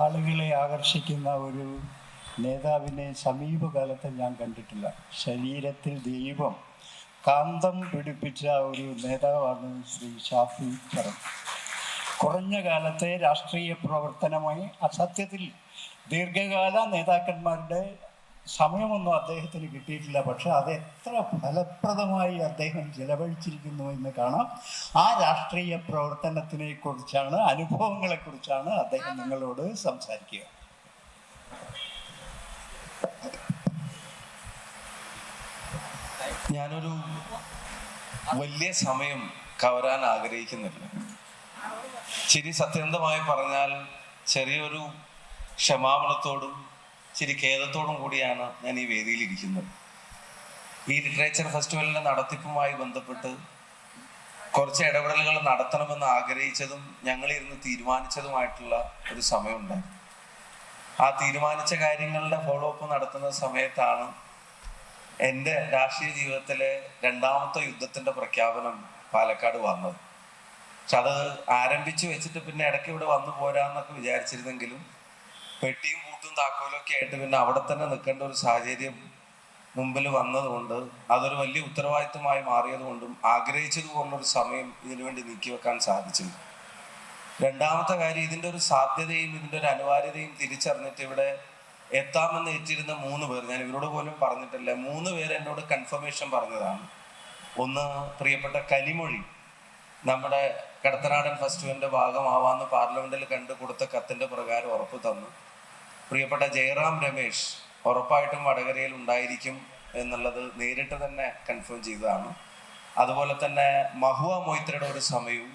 ആളുകളെ ആകർഷിക്കുന്ന ഒരു നേതാവിനെ സമീപകാലത്ത് ഞാൻ കണ്ടിട്ടില്ല. ശരീരത്തിൽ ദൈവം കാന്തം പിടിപ്പിച്ച ഒരു നേതാവാണ് ശ്രീ ഷാഫി പറം കുറഞ്ഞ കാലത്തെ രാഷ്ട്രീയ പ്രവർത്തനമായി അസത്യത്തിൽ ദീർഘകാല നേതാക്കന്മാരുടെ സമയമൊന്നും അദ്ദേഹത്തിന് കിട്ടിയിട്ടില്ല. പക്ഷെ അത് എത്ര ഫലപ്രദമായി അദ്ദേഹം ചിലവഴിച്ചിരിക്കുന്നു എന്ന് കാണാം. ആ രാഷ്ട്രീയ പ്രവർത്തനത്തിനെ കുറിച്ചാണ് അനുഭവങ്ങളെ കുറിച്ചാണ് അദ്ദേഹം നിങ്ങളോട് സംസാരിക്കുക. ഞാനൊരു വലിയ സമയം കവരാൻ ആഗ്രഹിക്കുന്നില്ല. ശരി സത്യന്തമായി പറഞ്ഞാൽ ചെറിയൊരു ക്ഷമാപണത്തോടും ശരി ഖേദത്തോടും കൂടിയാണ് ഞാൻ ഈ വേദിയിൽ ഇരിക്കുന്നത് ഈ ലിറ്ററേച്ചർ ഫെസ്റ്റിവലിന്റെ നടത്തിപ്പുമായി ബന്ധപ്പെട്ട് കുറച്ച് ഇടപെടലുകൾ നടത്തണമെന്ന് ആഗ്രഹിച്ചതും ഞങ്ങളിരുന്ന് തീരുമാനിച്ചതുമായിട്ടുള്ള ഒരു സമയമുണ്ടായി. ആ തീരുമാനിച്ച കാര്യങ്ങളുടെ ഫോളോ അപ്പ് നടത്തുന്ന സമയത്താണ് എന്റെ രാഷ്ട്രീയ ജീവിതത്തിലെ രണ്ടാമത്തെ യുദ്ധത്തിന്റെ പ്രഖ്യാപനം പാലക്കാട് വന്നത്. പക്ഷെ അത് ആരംഭിച്ചു വെച്ചിട്ട് പിന്നെ ഇടയ്ക്ക് ഇവിടെ വന്നു പോരാന്നൊക്കെ വിചാരിച്ചിരുന്നെങ്കിലും പെട്ടിയും പൂട്ടും താക്കോലും ഒക്കെ ആയിട്ട് പിന്നെ അവിടെ തന്നെ നിൽക്കേണ്ട ഒരു സാഹചര്യം മുമ്പിൽ വന്നതുകൊണ്ട് അതൊരു വലിയ ഉത്തരവാദിത്തമായി മാറിയതുകൊണ്ടും ആഗ്രഹിച്ചതുപോലുള്ളൊരു സമയം ഇതിനുവേണ്ടി നീക്കിവെക്കാൻ സാധിച്ചില്ല. രണ്ടാമത്തെ കാര്യം ഇതിന്റെ ഒരു സാധ്യതയും ഇതിന്റെ ഒരു അനിവാര്യതയും തിരിച്ചറിഞ്ഞിട്ട് ഇവിടെ എത്താമെന്ന് ഏറ്റിരുന്ന മൂന്ന് പേർ ഞാൻ ഇവരോട് പോലും പറഞ്ഞിട്ടില്ല മൂന്ന് പേര് എന്നോട് കൺഫർമേഷൻ പറഞ്ഞതാണ്. ഒന്ന് പ്രിയപ്പെട്ട കനിമൊഴി നമ്മുടെ കടത്തനാടൻ ഫെസ്റ്റിവലിന്റെ ഭാഗമാവാന്ന് പാർലമെന്റിൽ കണ്ടു കൊടുത്ത കത്തിന്റെ പ്രകാരം ഉറപ്പ് തന്നു. പ്രിയപ്പെട്ട ജയറാം രമേശ് ഉറപ്പായിട്ടും വടകരയിൽ ഉണ്ടായിരിക്കും എന്നുള്ളത് നേരിട്ട് തന്നെ കൺഫേം ചെയ്തതാണ്. അതുപോലെ തന്നെ മഹുവ മൊയ്ത്രയുടെ ഒരു സമയവും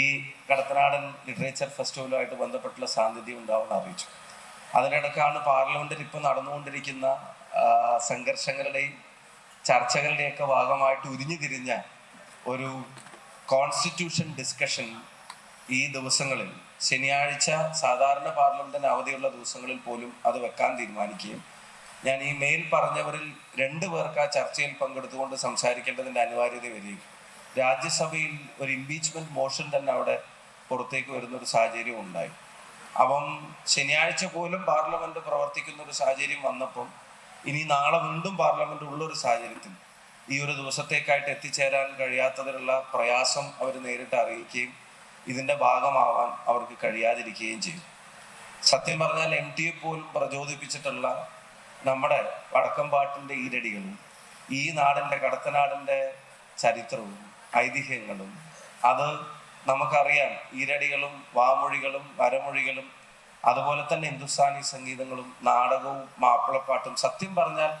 ഈ കടത്തനാടൻ ലിറ്ററേച്ചർ ഫെസ്റ്റിവലുമായിട്ട് ബന്ധപ്പെട്ടുള്ള സാന്നിധ്യം ഉണ്ടാവുമെന്ന് അറിയിച്ചു. അതിനിടക്കാണ് പാർലമെന്റിൽ ഇപ്പം നടന്നുകൊണ്ടിരിക്കുന്ന സംഘർഷങ്ങളുടെയും ചർച്ചകളുടെയൊക്കെ ഭാഗമായിട്ട് ഉരിഞ്ഞു തിരിഞ്ഞ ഒരു കോൺസ്റ്റിറ്റ്യൂഷൻ ഡിസ്കഷൻ ഈ ദിവസങ്ങളിൽ ശനിയാഴ്ച സാധാരണ പാർലമെന്റിന് അവധിയുള്ള ദിവസങ്ങളിൽ പോലും അത് വെക്കാൻ തീരുമാനിക്കുകയും ഞാൻ ഈ മെയിൽ പറഞ്ഞവരിൽ രണ്ടു പേർക്ക് ആ ചർച്ചയിൽ പങ്കെടുത്തുകൊണ്ട് സംസാരിക്കേണ്ടതിന്റെ അനിവാര്യത വരികയും രാജ്യസഭയിൽ ഒരു ഇംപീച്ച്മെന്റ് മോഷൻ തന്നെ അവിടെ പുറത്തേക്ക് വരുന്ന ഒരു സാഹചര്യം ഉണ്ടായി. അപ്പം ശനിയാഴ്ച പോലും പാർലമെന്റ് പ്രവർത്തിക്കുന്ന ഒരു സാഹചര്യം വന്നപ്പം ഇനി നാളെ വീണ്ടും പാർലമെന്റ് ഉള്ള ഒരു സാഹചര്യത്തിൽ ഈ ഒരു ദിവസത്തേക്കായിട്ട് എത്തിച്ചേരാൻ കഴിയാത്തതിനുള്ള പ്രയാസം അവർ നേരിട്ട് അറിയിക്കുകയും ഇതിന്റെ ഭാഗമാവാൻ അവർക്ക് കഴിയാതിരിക്കുകയും ചെയ്തു. സത്യം പറഞ്ഞാൽ എം ടി എ പോലും പ്രചോദിപ്പിച്ചിട്ടുള്ള നമ്മുടെ വടക്കമ്പാട്ടിന്റെ ഈരടികളും ഈ നാടിന്റെ കടത്തനാടിന്റെ ചരിത്രവും ഐതിഹ്യങ്ങളും അത് നമുക്കറിയാം. ഈരടികളും വാമൊഴികളും വരമൊഴികളും അതുപോലെ തന്നെ ഹിന്ദുസ്ഥാനി സംഗീതങ്ങളും നാടകവും മാപ്പിളപ്പാട്ടും സത്യം പറഞ്ഞാൽ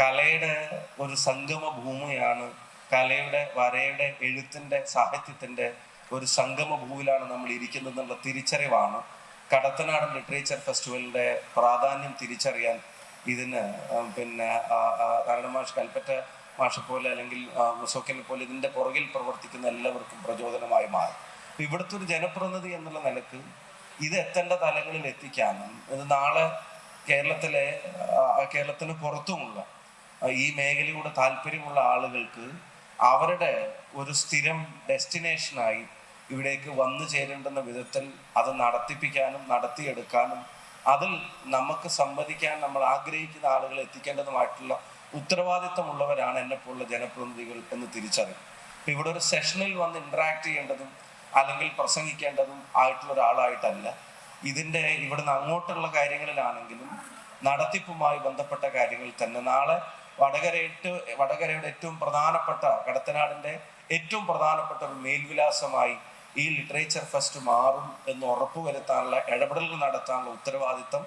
കലയുടെ ഒരു സംഗമ ഭൂമിയാണ് കലയുടെ വരയുടെ എഴുത്തിന്റെ സാഹിത്യത്തിന്റെ ഒരു സംഗമ ഭൂവിലാണ് നമ്മൾ ഇരിക്കുന്നത് എന്നുള്ള തിരിച്ചറിവാണ്. കടത്തനാടൻ ലിറ്ററേച്ചർ ഫെസ്റ്റിവലിന്റെ പ്രാധാന്യം തിരിച്ചറിയാൻ ഇതിന് പിന്നെ ആ, ആ, മാഷ് കൽപ്പറ്റ മാഷെ പോലെ അല്ലെങ്കിൽ മുസോക്കിനെ പോലെ ഇതിന്റെ പുറകിൽ പ്രവർത്തിക്കുന്ന എല്ലാവർക്കും പ്രചോദനമായി മാറും. ഇവിടുത്തെ ഒരു ജനപ്രതിനിധി എന്നുള്ള നിലയ്ക്ക് ഇത് എത്തേണ്ട തലങ്ങളിൽ എത്തിക്കാനും ഇത് നാളെ കേരളത്തിലെ കേരളത്തിന് പുറത്തുമുള്ള ഈ മേഖലയോട് താല്പര്യമുള്ള ആളുകൾക്ക് അവരുടെ ഒരു സ്ഥിരം ഡെസ്റ്റിനേഷനായി ഇവിടേക്ക് വന്നു ചേരേണ്ടുന്ന വിധത്തിൽ അത് നടത്തിപ്പിക്കാനും നടത്തിയെടുക്കാനും അതിൽ നമുക്ക് സംവദിക്കാൻ നമ്മൾ ആഗ്രഹിക്കുന്ന ആളുകളെ എത്തിക്കേണ്ടതുമായിട്ടുള്ള ഉത്തരവാദിത്തമുള്ളവരാണ് എന്നെപ്പോലുള്ള ജനപ്രതിനിധികൾ എന്ന് തിരിച്ചറിയും. അപ്പം ഇവിടെ ഒരു സെഷനിൽ വന്ന് ഇന്ററാക്ട് ചെയ്യേണ്ടതും അല്ലെങ്കിൽ പ്രസംഗിക്കേണ്ടതും ആയിട്ടുള്ള ഒരാളായിട്ടല്ല. ഇതിന്റെ ഇവിടുന്ന് അങ്ങോട്ടുള്ള കാര്യങ്ങളിലാണെങ്കിലും നടത്തിപ്പുമായി ബന്ധപ്പെട്ട കാര്യങ്ങളിൽ തന്നെ. നാളെ വടകര ഏറ്റവും വടകരയുടെ ഏറ്റവും പ്രധാനപ്പെട്ട കടത്തനാടിന്റെ ഏറ്റവും പ്രധാനപ്പെട്ട ഒരു മേൽവിലാസമായി ഈ ലിറ്ററേച്ചർ ഫെസ്റ്റ് മാറും എന്ന് ഉറപ്പുവരുത്താനുള്ള ഇടപെടലുകൾ നടത്താനുള്ള ഉത്തരവാദിത്തം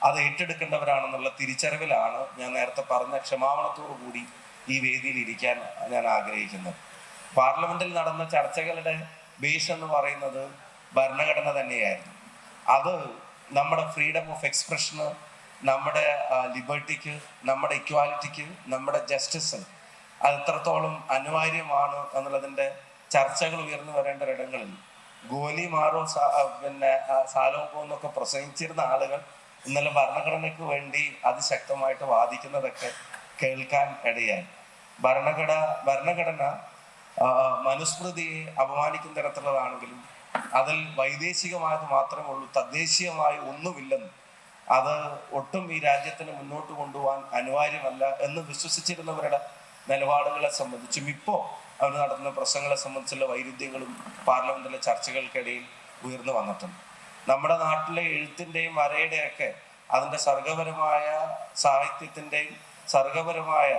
അത് ഏറ്റെടുക്കേണ്ടവരാണെന്നുള്ള തിരിച്ചറിവിലാണ് ഞാൻ നേരത്തെ പറഞ്ഞ ക്ഷമാപണത്തോടു കൂടി ഈ വേദിയിൽ ഇരിക്കാൻ ഞാൻ ആഗ്രഹിക്കുന്നത്. പാർലമെന്റിൽ നടന്ന ചർച്ചകളുടെ ബേസ് എന്ന് പറയുന്നത് ഭരണഘടന തന്നെയായിരുന്നു. അത് നമ്മുടെ ഫ്രീഡം ഓഫ് എക്സ്പ്രഷന് നമ്മുടെ ലിബർട്ടിക്ക് നമ്മുടെ ഇക്വാലിറ്റിക്ക് നമ്മുടെ ജസ്റ്റിസിന് അത് എത്രത്തോളം അനിവാര്യമാണ് എന്നുള്ളതിന്റെ ചർച്ചകൾ ഉയർന്നു വരേണ്ട ഇടങ്ങളിൽ ഗോലി മാറോ പിന്നെ ആ, സാലോകോ എന്നൊക്കെ പ്രസംഗിച്ചിരുന്ന ആളുകൾ ഇന്നലെ ഭരണഘടനയ്ക്ക് വേണ്ടി അതിശക്തമായിട്ട് വാദിക്കുന്നതൊക്കെ കേൾക്കാൻ ഇടയായി. ഭരണഘട ഭരണഘടന മനുസ്മൃതിയെ അപമാനിക്കുന്ന തരത്തിലുള്ളതാണെങ്കിലും അതിൽ വൈദേശികമായത് മാത്രമേ ഉള്ളൂ തദ്ദേശീയമായി ഒന്നുമില്ലെന്ന് അത് ഒട്ടും ഈ രാജ്യത്തിന് മുന്നോട്ട് കൊണ്ടുപോകാൻ അനിവാര്യമല്ല എന്ന് വിശ്വസിച്ചിരുന്നവരുടെ നിലപാടുകളെ സംബന്ധിച്ചും ഇപ്പോൾ അവർ നടത്തുന്ന പ്രശ്നങ്ങളെ സംബന്ധിച്ചുള്ള വൈരുദ്ധ്യങ്ങളും പാർലമെന്റിലെ ചർച്ചകൾക്കിടയിൽ ഉയർന്നു വന്നിട്ടുണ്ട്. നമ്മുടെ നാട്ടിലെ എഴുത്തിന്റെയും വരയുടെയൊക്കെ അതിന്റെ സർഗപരമായ സാഹിത്യത്തിന്റെയും സർഗപരമായ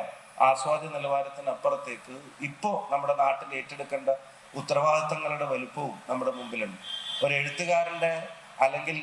ആസ്വാദ്യ നിലവാരത്തിനപ്പുറത്തേക്ക് ഇപ്പോൾ നമ്മുടെ നാട്ടിൽ ഏറ്റെടുക്കേണ്ട ഉത്തരവാദിത്തങ്ങളുടെ വലുപ്പവും നമ്മുടെ മുമ്പിലുണ്ട്. ഒരു എഴുത്തുകാരന്റെ അല്ലെങ്കിൽ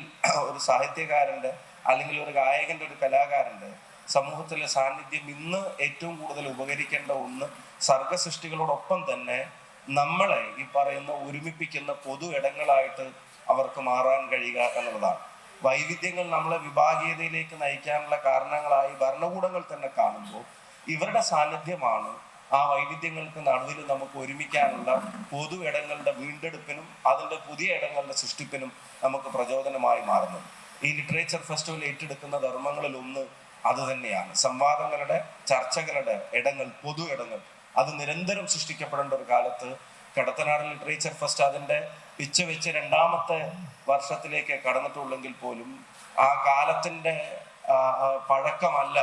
ഒരു സാഹിത്യകാരന്റെ അല്ലെങ്കിൽ ഒരു ഗായകന്റെ ഒരു കലാകാരന്റെ സമൂഹത്തിലെ സാന്നിധ്യം ഇന്ന് ഏറ്റവും കൂടുതൽ ഉപകരിക്കേണ്ട ഒന്ന് സർഗസൃഷ്ടികളോടൊപ്പം തന്നെ നമ്മളെ ഈ പറയുന്ന ഒരുമിപ്പിക്കുന്ന പൊതു ഇടങ്ങളായിട്ട് അവർക്ക് മാറാൻ കഴിയുക എന്നുള്ളതാണ്. വൈവിധ്യങ്ങൾ നമ്മളെ വിഭാഗീയതയിലേക്ക് നയിക്കാനുള്ള കാരണങ്ങളായി ഭരണകൂടങ്ങൾ തന്നെ കാണുമ്പോൾ ഇവരുടെ സാന്നിധ്യമാണ് ആ വൈവിധ്യങ്ങൾക്ക് നടുവിൽ നമുക്ക് ഒരുമിക്കാനുള്ള പൊതു ഇടങ്ങളുടെ വീണ്ടെടുപ്പിനും അതിന്റെ പുതിയ ഇടങ്ങളുടെ സൃഷ്ടിപ്പിനും നമുക്ക് പ്രചോദനമായി മാറുന്നത്. ഈ ലിറ്ററേച്ചർ ഫെസ്റ്റിവൽ ഏറ്റെടുക്കുന്ന ധർമ്മങ്ങളിൽ ഒന്ന് അത് തന്നെയാണ്. സംവാദങ്ങളുടെ ചർച്ചകളുടെ ഇടങ്ങൾ പൊതു ഇടങ്ങൾ. അത് നിരന്തരം സൃഷ്ടിക്കപ്പെടേണ്ട ഒരു കാലത്ത് കടത്തനാട് ലിറ്ററേച്ചർ ഫെസ്റ്റ് അതിന്റെ പിച്ച വെച്ച് രണ്ടാമത്തെ വർഷത്തിലേക്ക് കടന്നിട്ടുള്ളെങ്കിൽ പോലും ആ കാലത്തിന്റെ പഴക്കമല്ല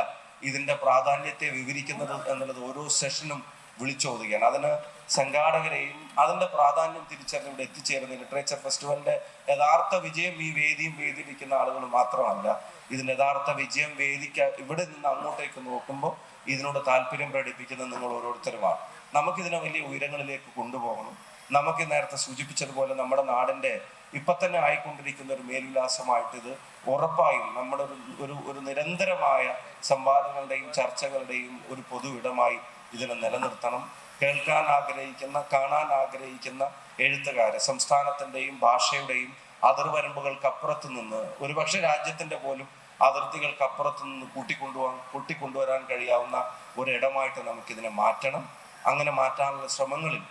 ഇതിന്റെ പ്രാധാന്യത്തെ വിവരിക്കുന്നത് എന്നുള്ളത് ഓരോ സെഷനും വിളിച്ചോതുകയാണ്. അതിന് സംഘാടകരെയും അതിന്റെ പ്രാധാന്യം തിരിച്ചറിഞ്ഞ് ഇവിടെ എത്തിച്ചേരുന്ന ലിറ്ററേച്ചർ ഫെസ്റ്റിവലിന്റെ യഥാർത്ഥ വിജയം ഈ വേദിയും വേദിയിരിക്കുന്ന ആളുകൾ മാത്രമല്ല. ഇതിന് യഥാർത്ഥ വിജയം വേദിക്ക ഇവിടെ നിന്ന് അങ്ങോട്ടേക്ക് നോക്കുമ്പോൾ ഇതിനോട് താല്പര്യം പ്രകടിപ്പിക്കുന്ന നിങ്ങൾ ഓരോരുത്തരുമാണ്. നമുക്കിതിനെ വലിയ ഉയരങ്ങളിലേക്ക് കൊണ്ടുപോകണം. നമുക്ക് നേരത്തെ സൂചിപ്പിച്ചതുപോലെ നമ്മുടെ നാടിന്റെ ഇപ്പൊ തന്നെ ആയിക്കൊണ്ടിരിക്കുന്ന ഒരു മേൽവിലാസമായിട്ട് ഇത് ഉറപ്പായും നമ്മുടെ ഒരു ഒരു ഒരു നിരന്തരമായ സംവാദങ്ങളുടെയും ചർച്ചകളുടെയും ഒരു പൊതു ഇടമായി ഇതിനെ നിലനിർത്തണം. കേൾക്കാൻ ആഗ്രഹിക്കുന്ന കാണാൻ ആഗ്രഹിക്കുന്ന എഴുത്തുകാരെ സംസ്ഥാനത്തിന്റെയും ഭാഷയുടെയും അതിർവരമ്പുകൾക്ക് അപ്പുറത്ത് നിന്ന് ഒരുപക്ഷെ രാജ്യത്തിന്റെ പോലും അതിർത്തികൾക്ക് അപ്പുറത്ത് നിന്ന് കൂട്ടിക്കൊണ്ടുപോകാൻ കൂട്ടിക്കൊണ്ടുവരാൻ കഴിയാവുന്ന ഒരിടമായിട്ട് നമുക്കിതിനെ മാറ്റണം. അങ്ങനെ മാറ്റാനുള്ള ശ്രമങ്ങളിൽ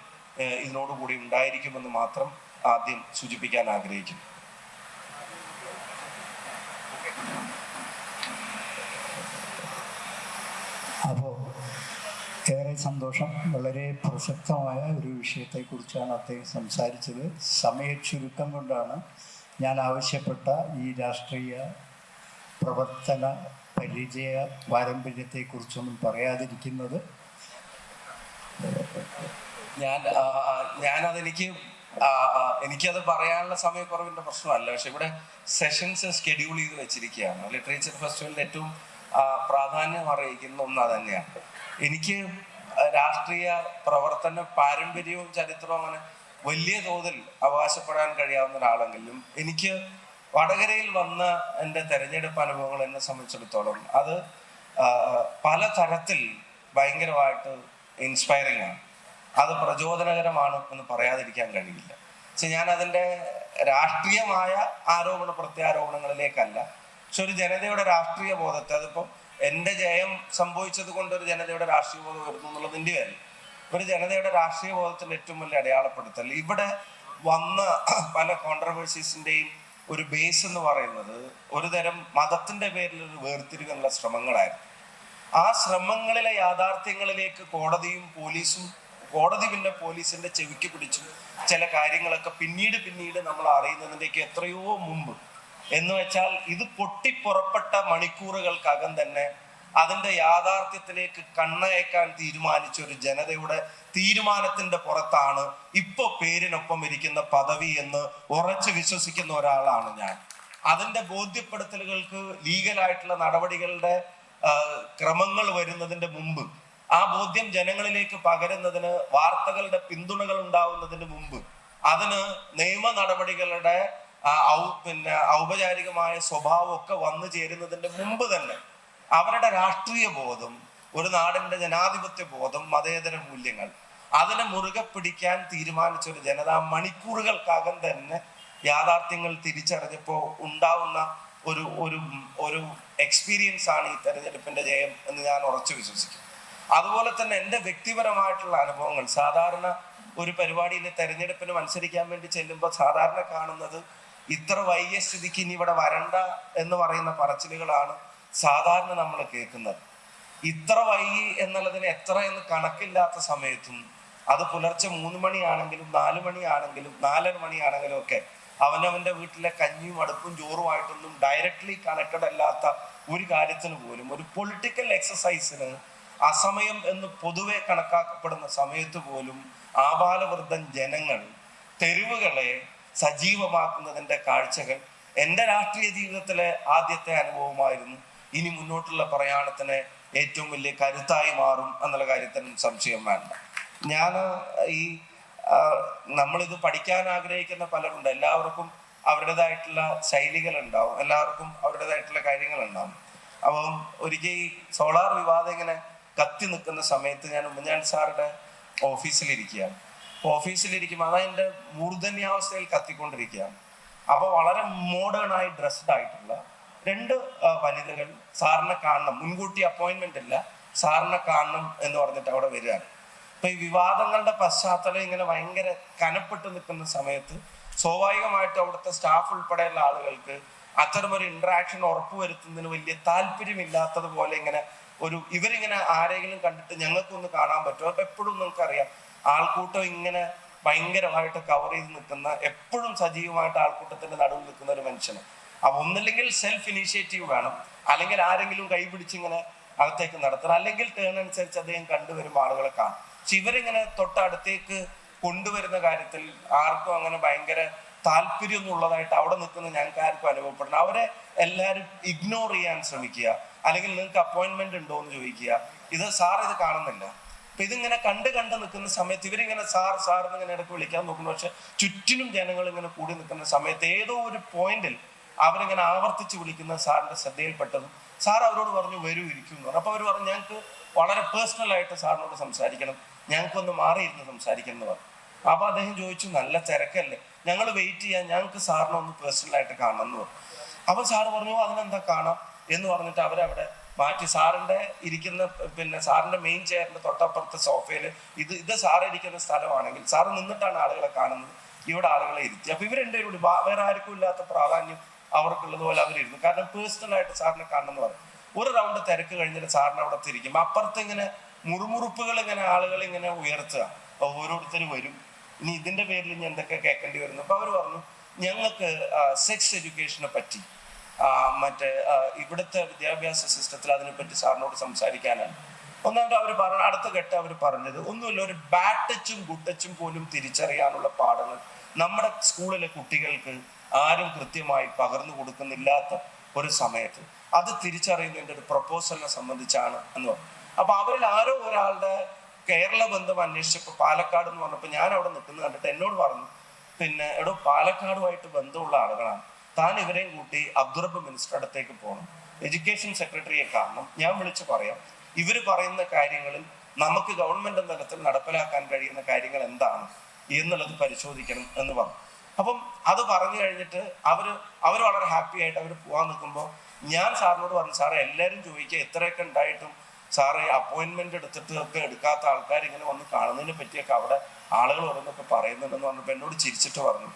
ഇതിനോടുകൂടി ഉണ്ടായിരിക്കുമെന്ന് മാത്രം ആദ്യം സൂചിപ്പിക്കാൻ ആഗ്രഹിക്കുന്നു അപ്പോൾ ഏറെ സന്തോഷം. വളരെ പ്രസക്തമായ ഒരു വിഷയത്തെക്കുറിച്ചാണ് അദ്ദേഹം സംസാരിച്ചത്. സമയ ചുരുക്കം കൊണ്ടാണ് ഞാൻ ആവശ്യപ്പെട്ട ഈ രാഷ്ട്രീയ പ്രവർത്തന പരിചയ പാരമ്പര്യത്തെക്കുറിച്ചൊന്നും പറയാതിരിക്കുന്നത്. ഞാൻ ഞാനതെനിക്ക് എനിക്കത് പറയാനുള്ള സമയക്കുറവിന്റെ പ്രശ്നമല്ല. പക്ഷെ ഇവിടെ സെഷൻസ് ഷെഡ്യൂൾ ചെയ്ത് വെച്ചിരിക്കുകയാണ്. ലിറ്ററേച്ചർ ഫെസ്റ്റിവലിൽ ഏറ്റവും പ്രാധാന്യം അറിയിക്കുന്ന ഒന്ന് തന്നെയാണ് എനിക്ക് രാഷ്ട്രീയ പ്രവർത്തന പാരമ്പര്യവും ചരിത്രവും അങ്ങനെ വലിയ തോതിൽ അവകാശപ്പെടാൻ കഴിയാവുന്ന ഒരാളെങ്കിലും എനിക്ക് വടകരയിൽ വന്ന എന്റെ തെരഞ്ഞെടുപ്പ് അനുഭവങ്ങൾ എന്നെ സംബന്ധിച്ചിടത്തോളം അത് പല തരത്തിൽ ഭയങ്കരമായിട്ട് ഇൻസ്പയറിംഗ് ആണ്. അത് പ്രചോദനകരമാണ് എന്ന് പറയാതിരിക്കാൻ കഴിയില്ല. പക്ഷെ ഞാൻ അതിന്റെ രാഷ്ട്രീയമായ ആരോപണ പ്രത്യാരോപണങ്ങളിലേക്കല്ല. പക്ഷെ ഒരു ജനതയുടെ രാഷ്ട്രീയ ബോധത്തെ അതിപ്പം എന്റെ ജയം സംഭവിച്ചത് കൊണ്ട് ഒരു ജനതയുടെ രാഷ്ട്രീയ ബോധം വരുന്നു എന്നുള്ളതിന്റെ കാര്യം ഒരു ജനതയുടെ രാഷ്ട്രീയ ബോധത്തിന്റെ ഏറ്റവും വലിയ അടയാളപ്പെടുത്തൽ. ഇവിടെ വന്ന പല കോൺട്രവേഴ്സീസിന്റെയും ഒരു ബേസ് എന്ന് പറയുന്നത് ഒരു തരം മതത്തിന്റെ പേരിൽ ഒരു വേർതിരിവുള്ള ശ്രമങ്ങളായിരുന്നു. ആ ശ്രമങ്ങളിലെ യാഥാർത്ഥ്യങ്ങളിലേക്ക് കോടതിയും പോലീസും കോടതി പിന്നെ പോലീസിന്റെ ചെവിക്ക് പിടിച്ചു. ചില കാര്യങ്ങളൊക്കെ പിന്നീട് പിന്നീട് നമ്മൾ അറിയുന്നതിന്റെയൊക്കെ എത്രയോ മുമ്പ് എന്ന് വെച്ചാൽ ഇത് പൊട്ടിപ്പുറപ്പെട്ട മണിക്കൂറുകൾക്കകം തന്നെ അതിന്റെ യാഥാർത്ഥ്യത്തിലേക്ക് കണ്ണയക്കാൻ തീരുമാനിച്ച ഒരു ജനതയുടെ തീരുമാനത്തിന്റെ പുറത്താണ് ഇപ്പൊ പേരിനൊപ്പം ഇരിക്കുന്ന പദവി എന്ന് ഉറച്ചു വിശ്വസിക്കുന്ന ഒരാളാണ് ഞാൻ. അതിന്റെ ബോധ്യപ്പെടുത്തലുകൾക്ക് ലീഗലായിട്ടുള്ള നടപടികളുടെ ക്രമങ്ങൾ വരുന്നതിന്റെ മുമ്പ് ആ ബോധ്യം ജനങ്ങളിലേക്ക് പകരുന്നതിന് വാർത്തകളുടെ പിന്തുണകൾ ഉണ്ടാവുന്നതിന് മുമ്പ് അതിന് നിയമ നടപടികളുടെ പിന്നെ ഔപചാരികമായ സ്വഭാവം ഒക്കെ വന്നു ചേരുന്നതിന്റെ മുമ്പ് തന്നെ അവരുടെ രാഷ്ട്രീയ ബോധം ഒരു നാടിന്റെ ജനാധിപത്യ ബോധം മതേതര മൂല്യങ്ങൾ അതിനെ മുറുകെ പിടിക്കാൻ തീരുമാനിച്ച ഒരു ജനത മണിക്കൂറുകൾക്കകം തന്നെ യാഥാർത്ഥ്യങ്ങൾ തിരിച്ചറിഞ്ഞപ്പോ ഉണ്ടാവുന്ന ഒരു ഒരു ഒരു എക്സ്പീരിയൻസ് ആണ് ഈ തെരഞ്ഞെടുപ്പിന്റെ ജയം എന്ന് ഞാൻ ഉറച്ചു വിശ്വസിക്കും അതുപോലെ തന്നെ എന്റെ വ്യക്തിപരമായിട്ടുള്ള അനുഭവങ്ങൾ സാധാരണ ഒരു പരിപാടിയിൽ തെരഞ്ഞെടുപ്പിന് മത്സരിക്കാൻ വേണ്ടി ചെല്ലുമ്പോൾ സാധാരണ കാണുന്നത് ഇത്ര വൈകിയ സ്ഥിതിക്ക് ഇനി ഇവിടെ വരണ്ട എന്ന് പറയുന്ന പറച്ചിലുകളാണ് സാധാരണ നമ്മൾ കേൾക്കുന്നത്. ഇത്ര വൈകി എന്നുള്ളതിന് എത്ര എന്ന് കണക്കില്ലാത്ത സമയത്തും അത് പുലർച്ചെ മൂന്ന് മണിയാണെങ്കിലും നാല് മണിയാണെങ്കിലും നാലര മണിയാണെങ്കിലും ഒക്കെ അവനവന്റെ വീട്ടിലെ കഞ്ഞിയും അടുപ്പും ചോറുമായിട്ടൊന്നും ഡയറക്ട്ലി കണക്റ്റഡ് അല്ലാത്ത ഒരു കാര്യത്തിന് പോലും ഒരു പൊളിറ്റിക്കൽ എക്സസൈസിന് അസമയം എന്ന് പൊതുവെ കണക്കാക്കപ്പെടുന്ന സമയത്ത് പോലും ആബാലവൃദ്ധൻ ജനങ്ങൾ തെരുവുകളെ സജീവമാക്കുന്നതിന്റെ കാഴ്ചകൾ എന്റെ രാഷ്ട്രീയ ജീവിതത്തിലെ ആദ്യത്തെ അനുഭവമായിരുന്നു. ഇനി മുന്നോട്ടുള്ള പ്രയാണത്തിന് ഏറ്റവും വലിയ കരുത്തായി മാറും എന്നുള്ള കാര്യത്തിനും സംശയം വേണ്ട. ഞാൻ ഈ നമ്മളിത് പഠിക്കാൻ ആഗ്രഹിക്കുന്ന പലരുണ്ട്. എല്ലാവർക്കും അവരുടേതായിട്ടുള്ള ശൈലികൾ ഉണ്ടാവും എല്ലാവർക്കും അവരുടേതായിട്ടുള്ള കാര്യങ്ങൾ ഉണ്ടാവും അപ്പം ഒരിക്കൽ ഈ സോളാർ വിവാദം ഇങ്ങനെ കത്തി നിൽക്കുന്ന സമയത്ത് ഞാൻ ഉമ്മൻചാണ്ടി സാറുടെ ഓഫീസിലിരിക്കുകയാണ്. അപ്പോൾ ഓഫീസിലിരിക്കുമ്പോൾ അത് എന്റെ മൂർധന്യാവസ്ഥയിൽ കത്തിക്കൊണ്ടിരിക്കുകയാണ്. അപ്പോൾ വളരെ മോഡേൺ ആയി ഡ്രസ്ഡ് ആയിട്ടുള്ള രണ്ട് വനിതകൾ സാറിനെ കാണണം. മുൻകൂട്ടി അപ്പോയിന്റ്മെന്റ് ഇല്ല. സാറിനെ കാണണം എന്ന് പറഞ്ഞിട്ട് അവിടെ വരികയാണ്. അപ്പൊ ഈ വിവാദങ്ങളുടെ പശ്ചാത്തലം ഇങ്ങനെ ഭയങ്കര കനപ്പെട്ട് നിൽക്കുന്ന സമയത്ത് സ്വാഭാവികമായിട്ട് അവിടുത്തെ സ്റ്റാഫ് ഉൾപ്പെടെയുള്ള ആളുകൾക്ക് അത്തരമൊരു ഇന്ററാക്ഷൻ ഉറപ്പുവരുത്തുന്നതിന് വലിയ താല്പര്യമില്ലാത്തതുപോലെ ഇങ്ങനെ ഒരു ഇവരിങ്ങനെ ആരെങ്കിലും കണ്ടിട്ട് ഞങ്ങൾക്കൊന്ന് കാണാൻ പറ്റുമോ? അപ്പൊ എപ്പോഴും നിങ്ങൾക്കറിയാം ആൾക്കൂട്ടം ഇങ്ങനെ ഭയങ്കരമായിട്ട് കവർ ചെയ്ത് നിൽക്കുന്ന എപ്പോഴും സജീവമായിട്ട് ആൾക്കൂട്ടത്തിന്റെ നടുവിൽ നിൽക്കുന്ന ഒരു മനുഷ്യന്. അപ്പൊ ഒന്നില്ലെങ്കിൽ സെൽഫ് ഇനീഷ്യേറ്റീവ് വേണം. അല്ലെങ്കിൽ ആരെങ്കിലും കൈ പിടിച്ചിങ്ങനെ അകത്തേക്ക് നടത്തണം. അല്ലെങ്കിൽ ടേൺ അനുസരിച്ച് അദ്ദേഹം കണ്ടുവരുമ്പോൾ ആളുകളെ കാണും. പക്ഷെ ഇവരിങ്ങനെ തൊട്ടടുത്തേക്ക് കൊണ്ടുവരുന്ന കാര്യത്തിൽ ആർക്കും അങ്ങനെ ഭയങ്കര താല്പര്യമൊന്നും ഉള്ളതായിട്ട് അവിടെ നിൽക്കുന്ന ഞങ്ങൾക്ക് ആർക്കും അനുഭവപ്പെടണം. അവരെ എല്ലാവരും ഇഗ്നോർ ചെയ്യാൻ ശ്രമിക്കുക. അല്ലെങ്കിൽ നിങ്ങൾക്ക് അപ്പോയിന്റ്മെന്റ് ഉണ്ടോ എന്ന് ചോദിക്കുക. ഇത് സാർ ഇത് കാണുന്നില്ല. അപ്പൊ ഇതിങ്ങനെ കണ്ട് കണ്ട് നിൽക്കുന്ന സമയത്ത് ഇവരിങ്ങനെ സാർ സാർ എന്നിങ്ങനെ ഇടയ്ക്ക് വിളിക്കാൻ നോക്കുന്നു. പക്ഷെ ചുറ്റിനും ജനങ്ങൾ ഇങ്ങനെ കൂടി നിൽക്കുന്ന സമയത്ത് ഏതോ ഒരു പോയിന്റിൽ അവരിങ്ങനെ ആവർത്തിച്ച് വിളിക്കുന്ന സാറിന്റെ ശ്രദ്ധയിൽപ്പെട്ടതും സാർ അവരോട് പറഞ്ഞു വരൂ ഇരിക്കും എന്ന് പറഞ്ഞു. അപ്പൊ അവർ പറഞ്ഞു ഞങ്ങൾക്ക് വളരെ പേഴ്സണൽ ആയിട്ട് സാറിനോട് സംസാരിക്കണം. ഞങ്ങൾക്കൊന്ന് മാറിയിരുന്ന് സംസാരിക്കണം എന്ന് പറഞ്ഞു. അപ്പൊ അദ്ദേഹം ചോദിച്ചു നല്ല തിരക്കല്ലേ? ഞങ്ങൾ വെയിറ്റ് ചെയ്യാൻ ഞങ്ങൾക്ക് സാറിനെ ഒന്ന് പേഴ്സണൽ ആയിട്ട് കാണണം എന്ന് പറഞ്ഞു. അപ്പൊ സാറ് പറഞ്ഞു അതിനെന്താ കാണാം? എന്ന് പറഞ്ഞിട്ട് അവരവിടെ മാറ്റി സാറിന്റെ ഇരിക്കുന്ന പിന്നെ സാറിന്റെ മെയിൻ ചെയറിന്റെ തൊട്ടപ്പുറത്തെ സോഫയിൽ ഇത് ഇത് സാറ് ഇരിക്കുന്ന സ്ഥലമാണെങ്കിൽ സാറ് നിന്നിട്ടാണ് ആളുകളെ കാണുന്നത്. ഇവിടെ ആളുകളെ ഇരുത്തി. അപ്പൊ ഇവർ രണ്ടുപേരും കൂടി വേറെ ആർക്കും ഇല്ലാത്ത പ്രാധാന്യം അവർക്കുള്ളതുപോലെ അവരിരുന്നു കാരണം പേഴ്സണൽ ആയിട്ട് സാറിനെ കാണണം എന്ന് ഒരു റൗണ്ട് തിരക്ക് കഴിഞ്ഞിട്ട് സാറിന് അവിടെ തിരിക്കും. അപ്പുറത്ത് ഇങ്ങനെ മുറുമുറുപ്പുകൾ ഇങ്ങനെ ആളുകൾ ഇങ്ങനെ ഉയർത്തുക. ഓരോരുത്തർ വരും. ഇനി ഇതിന്റെ പേരിൽ ഇനി എന്തൊക്കെ കേൾക്കേണ്ടി വരുന്നു? അപ്പൊ അവർ പറഞ്ഞു ഞങ്ങൾക്ക് സെക്സ് എഡ്യൂക്കേഷനെ പറ്റി മറ്റേ ഇവിടുത്തെ വിദ്യാഭ്യാസ സിസ്റ്റത്തിൽ അതിനെപ്പറ്റി സാറിനോട് സംസാരിക്കാനാണ്. ഒന്നാമത് അവർ പറഞ്ഞ അടുത്ത ഘട്ടം അവർ പറഞ്ഞത് ഒന്നുമില്ല ഒരു ബാഡ് ടച്ചും ഗുഡ് ടച്ചും പോലും തിരിച്ചറിയാനുള്ള പാഠങ്ങൾ നമ്മുടെ സ്കൂളിലെ കുട്ടികൾക്ക് ആരും കൃത്യമായി പകർന്നു കൊടുക്കുന്നില്ലാത്ത ഒരു സമയത്ത്. അത് തിരിച്ചറിയുന്നതിന്റെ ഒരു പ്രപ്പോസലിനെ സംബന്ധിച്ചാണ് എന്ന് പറഞ്ഞു. അപ്പൊ അവരിൽ ആരോ ഒരാളുടെ കേരള ബന്ധം അന്വേഷിച്ചപ്പോൾ പാലക്കാട് എന്ന് പറഞ്ഞപ്പോൾ ഞാൻ അവിടെ നിൽക്കുന്നത് കണ്ടിട്ട് എന്നോട് പറഞ്ഞു പിന്നെ എടോ പാലക്കാടുമായിട്ട് ബന്ധമുള്ള ആളുകളാണ്. താൻ ഇവരെയും കൂട്ടി അബ്ദുറബ് മിനിസ്റ്റർ അടുത്തേക്ക് പോകണം. എഡ്യൂക്കേഷൻ സെക്രട്ടറിയെ കാണണം. ഞാൻ വിളിച്ചു പറയാം ഇവർ പറയുന്ന കാര്യങ്ങളിൽ നമുക്ക് ഗവൺമെന്റ് തലത്തിൽ നടപ്പിലാക്കാൻ കഴിയുന്ന കാര്യങ്ങൾ എന്താണ് എന്നുള്ളത് പരിശോധിക്കണം എന്ന് പറഞ്ഞു. അപ്പം അത് പറഞ്ഞു കഴിഞ്ഞിട്ട് അവർ അവർ വളരെ ഹാപ്പി ആയിട്ട് അവർ പോകാൻ നിൽക്കുമ്പോൾ ഞാൻ സാറിനോട് പറഞ്ഞു സാറേ എല്ലാവരും ചോദിക്കുക എത്രയൊക്കെ ഉണ്ടായിട്ടും സാറ് അപ്പോയിന്റ്മെന്റ് എടുത്തിട്ട് ഒക്കെ എടുക്കാത്ത ആൾക്കാർ ഇങ്ങനെ വന്ന് കാണുന്നതിനെ പറ്റിയൊക്കെ അവിടെ ആളുകൾ ഓരോന്നൊക്കെ പറയുന്നുണ്ടെന്ന് പറഞ്ഞപ്പോൾ എന്നോട് ചിരിച്ചിട്ട് പറഞ്ഞു.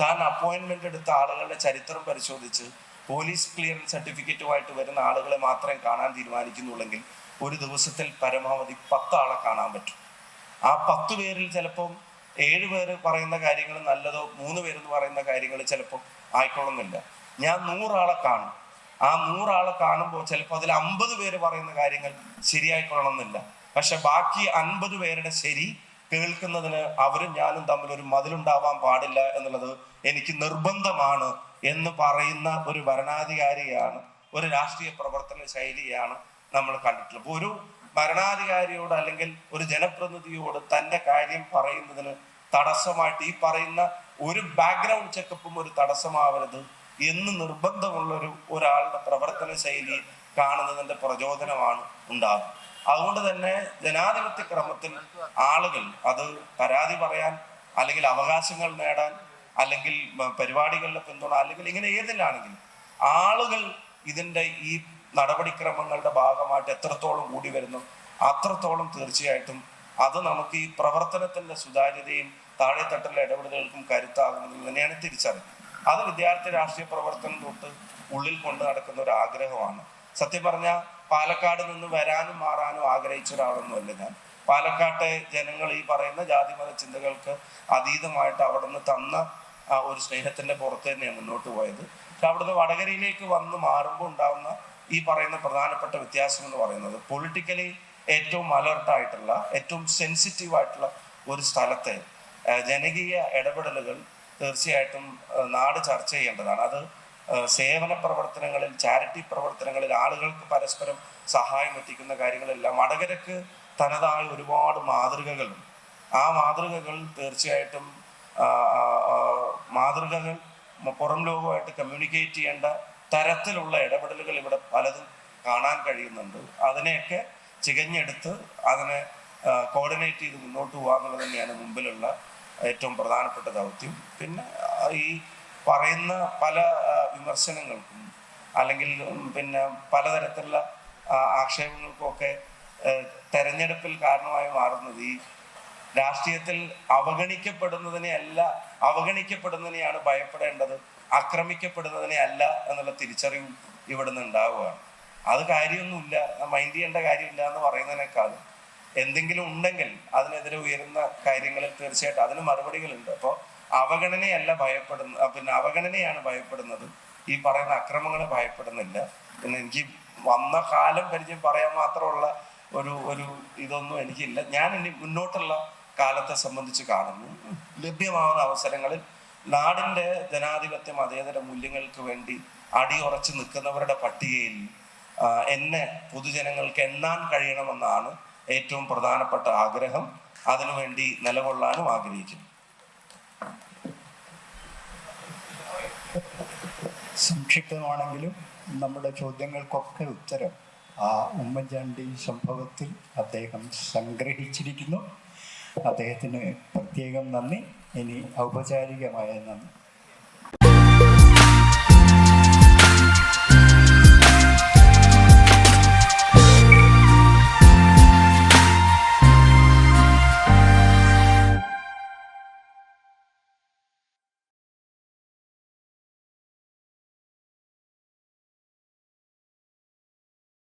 താൻ അപ്പോയിൻമെന്റ് എടുത്ത ആളുകളുടെ ചരിത്രം പരിശോധിച്ച് പോലീസ് ക്ലിയറൻസ് സർട്ടിഫിക്കറ്റുമായിട്ട് വരുന്ന ആളുകളെ മാത്രമേ കാണാൻ തീരുമാനിക്കുന്നുള്ളെങ്കിൽ ഒരു ദിവസത്തിൽ പരമാവധി പത്ത് ആളെ കാണാൻ പറ്റും. ആ പത്ത് പേരിൽ ചിലപ്പം ഏഴ് പേര് പറയുന്ന കാര്യങ്ങൾ നല്ലതോ മൂന്ന് പേരെന്ന് പറയുന്ന കാര്യങ്ങൾ ചിലപ്പോൾ ആയിക്കൊള്ളുന്നില്ല. ഞാൻ നൂറാളെ കാണും. ആ നൂറാളെ കാണുമ്പോൾ ചിലപ്പോൾ അതിൽ അമ്പത് പേര് പറയുന്ന കാര്യങ്ങൾ ശരിയായിക്കൊള്ളണമെന്നില്ല. പക്ഷെ ബാക്കി അൻപത് പേരുടെ ശരി കേൾക്കുന്നതിന് അവരും ഞാനും തമ്മിൽ ഒരു മതിലുണ്ടാവാൻ പാടില്ല എന്നുള്ളത് എനിക്ക് നിർബന്ധമാണ് എന്ന് പറയുന്ന ഒരു ഭരണാധികാരിയാണ് ഒരു രാഷ്ട്രീയ പ്രവർത്തന ശൈലിയാണ് നമ്മൾ കണ്ടിട്ടുള്ളത്. ഒരു ഭരണാധികാരിയോട് അല്ലെങ്കിൽ ഒരു ജനപ്രതിനിധിയോട് തന്റെ കാര്യം പറയുന്നതിന് തടസ്സമായിട്ട് ഈ പറയുന്ന ഒരു ബാക്ക്ഗ്രൗണ്ട് ചെക്കപ്പും ഒരു തടസ്സമാവരുത് എന്ന് നിർബന്ധമുള്ള ഒരു ഒരാളുടെ പ്രവർത്തന ശൈലി കാണുന്നതിന്റെ പ്രചോദനമാണ് ഉണ്ടാകും അതുകൊണ്ട് തന്നെ ജനാധിപത്യ ക്രമത്തിൽ ആളുകൾ അത് പരാതി പറയാൻ അല്ലെങ്കിൽ അവകാശങ്ങൾ നേടാൻ അല്ലെങ്കിൽ പരിപാടികളിലെ പിന്തുണ അല്ലെങ്കിൽ ഇങ്ങനെ ഏതിലാണെങ്കിലും ആളുകൾ ഇതിന്റെ ഈ നടപടിക്രമങ്ങളുടെ ഭാഗമായിട്ട് എത്രത്തോളം കൂടി വരുന്നു അത്രത്തോളം തീർച്ചയായിട്ടും അത് നമുക്ക് ഈ പ്രവർത്തനത്തിന്റെ സുതാര്യതയും താഴെത്തട്ടിലെ ഇടപെടലുകൾക്കും കരുത്താകുന്നത് തന്നെയാണ് തിരിച്ചറിയുന്നത്. അത് വിദ്യാർത്ഥി രാഷ്ട്രീയ പ്രവർത്തനം തൊട്ട് ഉള്ളിൽ കൊണ്ട് നടക്കുന്ന ഒരു ആഗ്രഹമാണ്. സത്യം പറഞ്ഞാൽ പാലക്കാട് നിന്ന് വരാനും മാറാനും ആഗ്രഹിച്ച ഒരാളൊന്നുമല്ല ഞാൻ. പാലക്കാട്ടെ ജനങ്ങൾ ഈ പറയുന്ന ജാതിമത ചിന്തകൾക്ക് അതീതമായിട്ട് അവിടുന്ന് തന്ന ഒരു സ്നേഹത്തിന്റെ പുറത്ത് തന്നെയാണ് മുന്നോട്ട് പോയത്. പക്ഷെ അവിടുന്ന് വടകരയിലേക്ക് വന്ന് മാറുമ്പോൾ ഉണ്ടാവുന്ന ഈ പറയുന്ന പ്രധാനപ്പെട്ട വ്യത്യാസം എന്ന് പറയുന്നത് പൊളിറ്റിക്കലി ഏറ്റവും അലർട്ടായിട്ടുള്ള ഏറ്റവും സെൻസിറ്റീവ് ആയിട്ടുള്ള ഒരു സ്ഥലത്തെ ജനകീയ ഇടപെടലുകൾ തീർച്ചയായിട്ടും നാട് ചർച്ച ചെയ്യേണ്ടതാണ്. അത് സേവന പ്രവർത്തനങ്ങളിൽ ചാരിറ്റി പ്രവർത്തനങ്ങളിൽ ആളുകൾക്ക് പരസ്പരം സഹായം എത്തിക്കുന്ന കാര്യങ്ങളെല്ലാം വടകരക്ക് തനതായ ഒരുപാട് മാതൃകകളുണ്ട്. ആ മാതൃകകൾ തീർച്ചയായിട്ടും മാതൃകകൾ പുറം ലോകമായിട്ട് കമ്മ്യൂണിക്കേറ്റ് ചെയ്യേണ്ട തരത്തിലുള്ള ഇടപെടലുകൾ ഇവിടെ പലതും കാണാൻ കഴിയുന്നുണ്ട്. അതിനെയൊക്കെ ചികഞ്ഞെടുത്ത് അതിനെ കോർഡിനേറ്റ് ചെയ്ത് മുന്നോട്ട് പോകുക എന്നുള്ളത് തന്നെയാണ് മുമ്പിലുള്ള ഏറ്റവും പ്രധാനപ്പെട്ട ദൗത്യം. പിന്നെ ഈ പറയുന്ന പല വിമർശനങ്ങൾക്കും അല്ലെങ്കിൽ പിന്നെ പലതരത്തിലുള്ള ആക്ഷേപങ്ങൾക്കൊക്കെ തെരഞ്ഞെടുപ്പിൽ കാരണമായി മാറുന്നത് ഈ രാഷ്ട്രീയത്തിൽ അവഗണിക്കപ്പെടുന്നതിനെ അല്ല അവഗണിക്കപ്പെടുന്നതിനെയാണ് ഭയപ്പെടേണ്ടത് ആക്രമിക്കപ്പെടുന്നതിനെ അല്ല എന്നുള്ള തിരിച്ചറിവും ഇവിടുന്ന് ഉണ്ടാവുകയാണ്. അത് കാര്യമൊന്നുമില്ല മൈൻഡ് ചെയ്യേണ്ട കാര്യമില്ല എന്ന് പറയുന്നതിനേക്കാളും എന്തെങ്കിലും ഉണ്ടെങ്കിൽ അതിനെതിരെ ഉയരുന്ന കാര്യങ്ങളിൽ തീർച്ചയായിട്ടും അതിന് മറുപടികളുണ്ട്. അപ്പോൾ അവഗണനയല്ല ഭയപ്പെടുന്ന പിന്നെ അവഗണനയാണ് ഭയപ്പെടുന്നത്. ഈ പറയുന്ന അക്രമങ്ങളെ ഭയപ്പെടുന്നില്ല. പിന്നെ എനിക്ക് വന്ന കാലം പരിചയം പറയാൻ മാത്രമുള്ള ഒരു ഒരു ഇതൊന്നും എനിക്കില്ല. ഞാൻ ഇനി മുന്നോട്ടുള്ള കാലത്തെ സംബന്ധിച്ച് കാണുന്നു. ലഭ്യമാവുന്ന അവസരങ്ങളിൽ നാടിന്റെ ജനാധിപത്യം അതേതര മൂല്യങ്ങൾക്ക് വേണ്ടി അടിയുറച്ച് നിൽക്കുന്നവരുടെ പട്ടികയിൽ എന്നെ പൊതുജനങ്ങൾക്ക് എണ്ണാൻ കഴിയണമെന്നാണ് ഏറ്റവും പ്രധാനപ്പെട്ട ആഗ്രഹം. അതിനുവേണ്ടി നിലകൊള്ളാനും ആഗ്രഹിക്കുന്നു. സംക്ഷിപ്തമാണെങ്കിലും നമ്മുടെ ചോദ്യങ്ങൾക്കൊക്കെ ഉത്തരം ആ ഉമ്മൻചാണ്ടി സംഭവത്തിൽ അദ്ദേഹം സംഗ്രഹിച്ചിരിക്കുന്നു. അദ്ദേഹത്തിന് പ്രത്യേകം നന്ദി. ഇനി ഔപചാരികമായ നന്ദി.